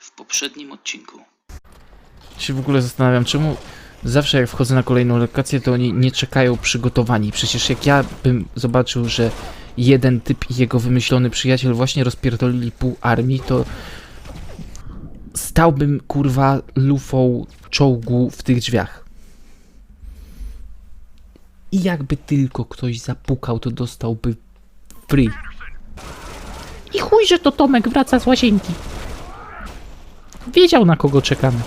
W poprzednim odcinku. się w ogóle zastanawiam, czemu zawsze jak wchodzę na kolejną lokację, to oni nie czekają przygotowani. Przecież jak ja bym zobaczył, że jeden typ i jego wymyślony przyjaciel właśnie rozpierdolili pół armii, to stałbym kurwa lufą czołgu w tych drzwiach. I jakby tylko ktoś zapukał, to dostałby free. I chuj, że to Tomek wraca z łazienki. Wiedział na kogo czekamy.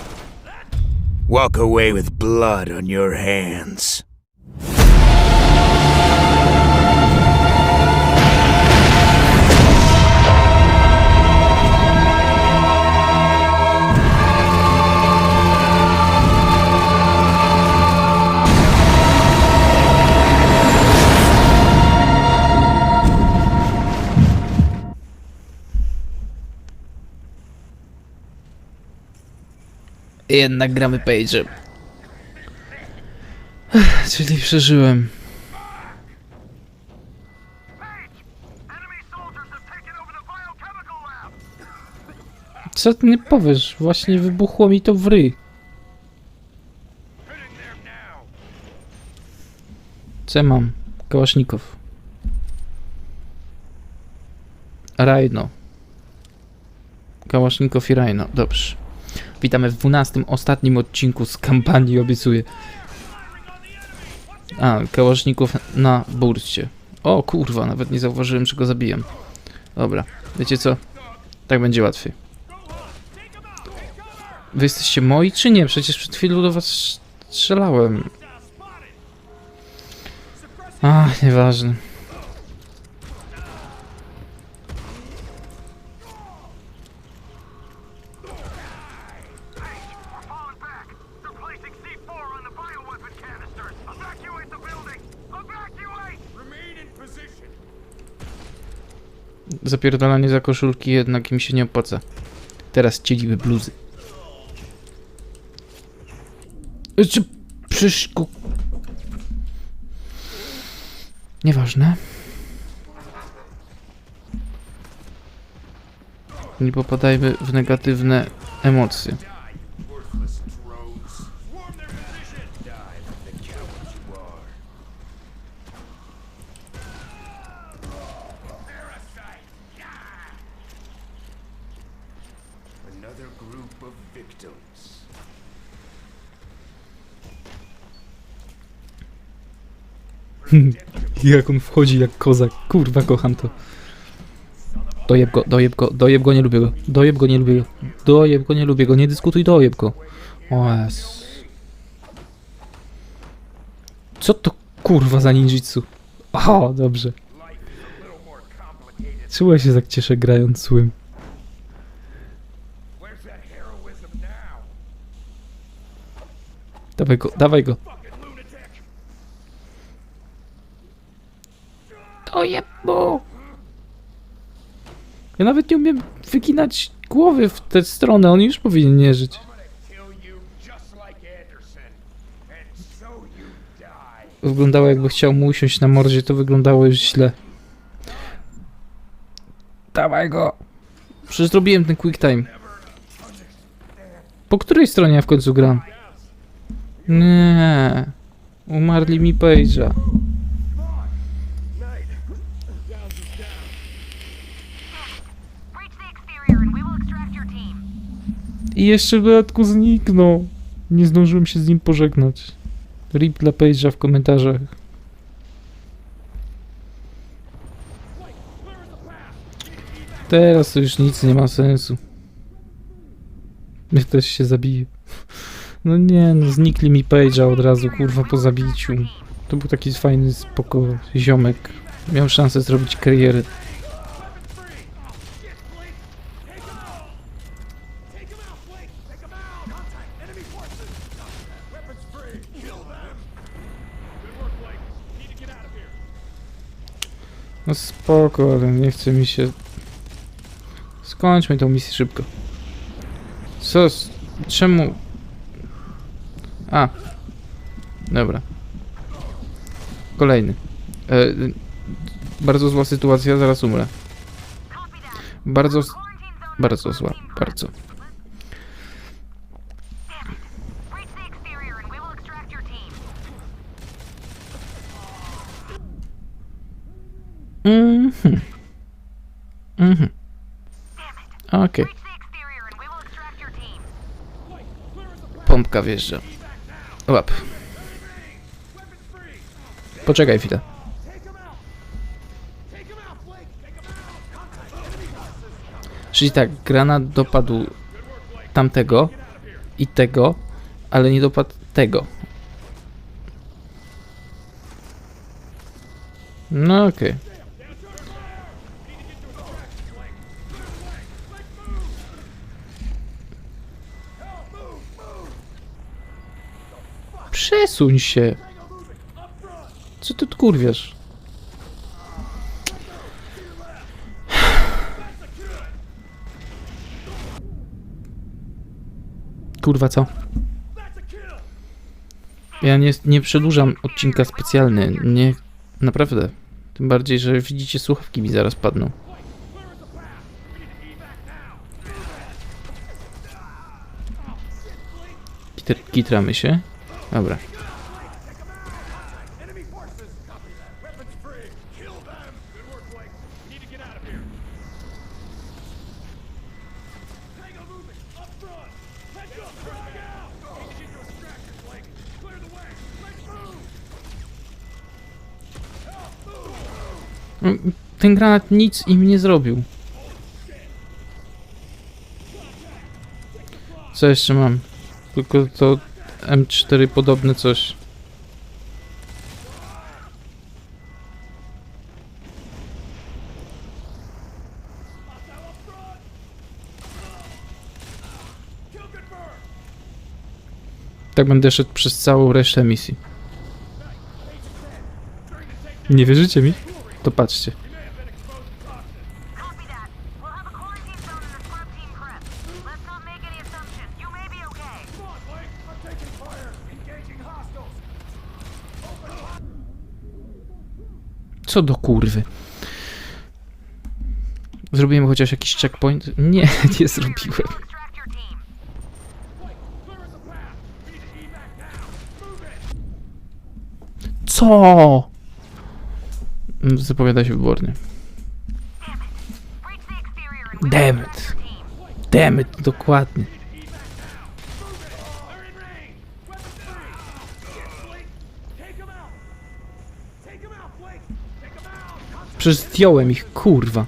Walk away with blood on your hands. Jednak gramy Page'em. Czyli przeżyłem. Co ty nie powiesz? Właśnie wybuchło mi to w ryj. Co mam? Kałasznikow. Rajno. Kałasznikow i Rajno. Dobrze. Witamy w 12, ostatnim odcinku z kampanii, obiecuję. A, kałaszników na burcie. O kurwa, nawet nie zauważyłem, że go zabijam. Dobra, wiecie co? Tak będzie łatwiej. Wy jesteście moi czy nie? Przecież przed chwilą do was strzelałem. A, nieważne. Zapierdolanie za koszulki jednak im się nie opłaca. Teraz cieliby bluzy. Czy przyszku... Nieważne. Nie popadajmy w negatywne emocje. Jak on wchodzi jak kozak. Kurwa, kocham to. Dojeb go, dojeb go, dojeb go, nie lubię go. Dojeb go, nie lubię go. Dojeb go, nie lubię go. Nie dyskutuj, dojeb go. O Jezus. Co to kurwa za ninjitsu? O, dobrze. Ja się tak cieszę grając złym? Dawaj go, dawaj go. Dojeb mu! Ja nawet nie umiem wyginać głowy w tę stronę, on już powinien nie żyć. Wyglądało jakby chciał mu usiąść na mordzie, to wyglądało już źle. Dawaj go! Przecież zrobiłem ten quick time. Po której stronie ja w końcu gram? Nie. Umarli mi Page'a. I jeszcze w dodatku zniknął. Nie zdążyłem się z nim pożegnać. Rip dla Page'a w komentarzach. Teraz to już nic nie ma sensu. Ja też się zabiję. No nie, no znikli mi Page'a od razu, kurwa, po zabiciu. To był taki fajny, spoko ziomek. Miał szansę zrobić karierę. Spoko, ale nie chce mi się... Skończmy tą misję szybko. Co? Czemu? A. Dobra. Kolejny. E, bardzo zła sytuacja, zaraz umrę. Bardzo, bardzo zła, bardzo. Extract your team. Pompka wjeżdża. Łap. Poczekaj chwilę. Czyli tak, granat dopadł tamtego i tego, ale nie dopadł tego. No okej. Przesuń się. Co ty kurwiasz? Kurwa co? Ja nie, nie przedłużam odcinka specjalny. Nie, naprawdę. Tym bardziej, że widzicie, słuchawki mi zaraz padną. Kitr- Kitramy się. Dobra. Ten granat nic im nie zrobił. Co jeszcze mam? Tylko to M4 podobne coś. Tak będę szedł przez całą resztę misji. Nie wierzycie mi? To patrzcie. Co do kurwy? Zrobiłem chociaż jakiś checkpoint? Nie, nie zrobiłem. Co? It. your team. Damn it, dokładnie. Przecież zdjąłem ich, kurwa.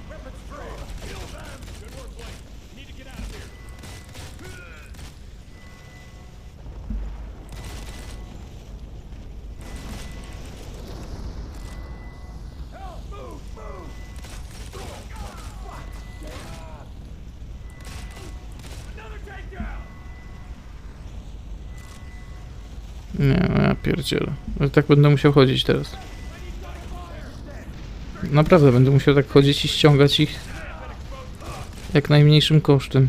Nie, no ja pierdzielę. Tak będę musiał chodzić teraz. Naprawdę będę musiał tak chodzić i ściągać ich jak najmniejszym kosztem.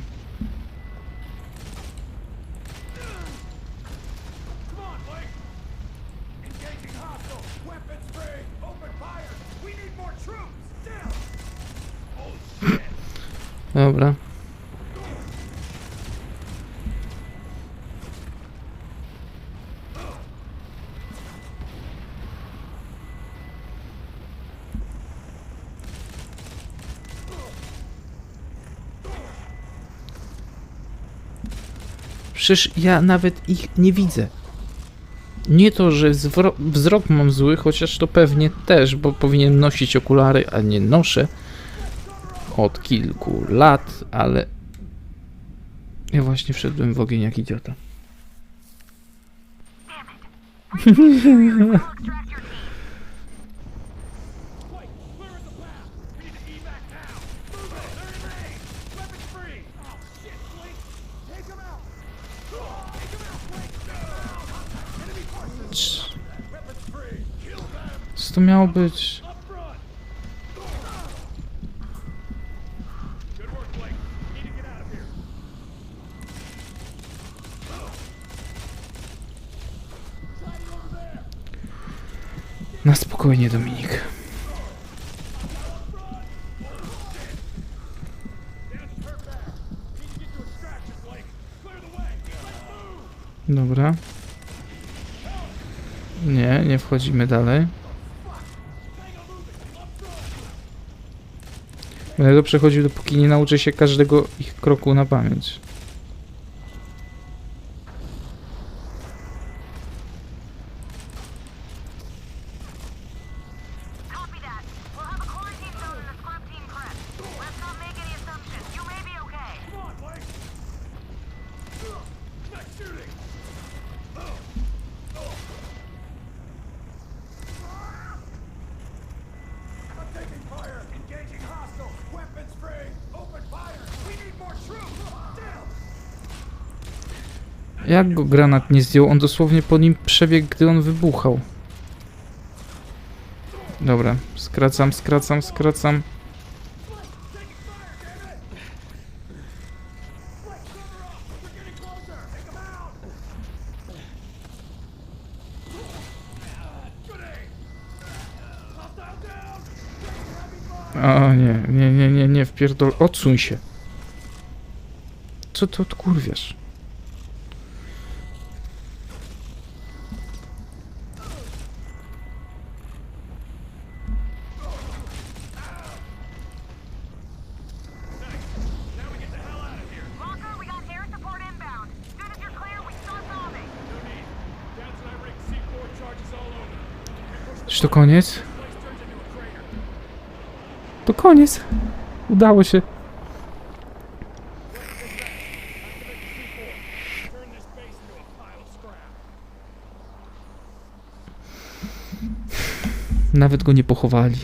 Przecież ja nawet ich nie widzę. Nie to, że wzrok mam zły, chociaż to pewnie też, bo powinien nosić okulary, a nie noszę od kilku lat, ale ja właśnie wszedłem w ogień jak idiota. Extract your team. Cz- Co to miało być? Na spokojnie, Dominik. Dobra. Nie, nie wchodzimy dalej. Będę to przechodził, dopóki nie nauczę się każdego ich kroku na pamięć. Jak go granat nie zdjął? On dosłownie po nim przebiegł, gdy on wybuchał. Dobra, skracam, skracam, skracam. O nie, nie, nie, nie, nie, wpierdol... Odsuń się. Co to odkurwiasz? Czy to koniec? To koniec. Udało się. Nawet go nie pochowali.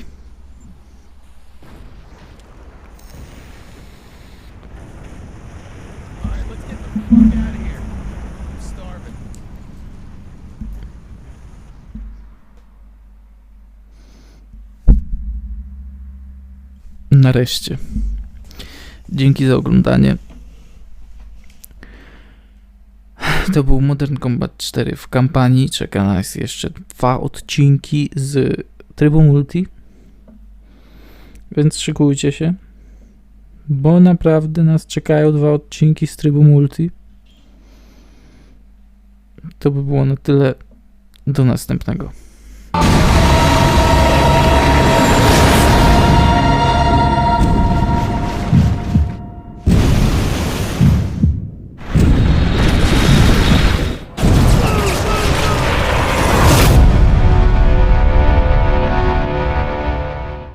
Nareszcie. Dzięki za oglądanie. To był Modern Combat 4 w kampanii. Czeka nas jeszcze dwa odcinki z trybu multi. Więc szykujcie się. Bo naprawdę nas czekają dwa odcinki z trybu multi. To by było na tyle. Do następnego.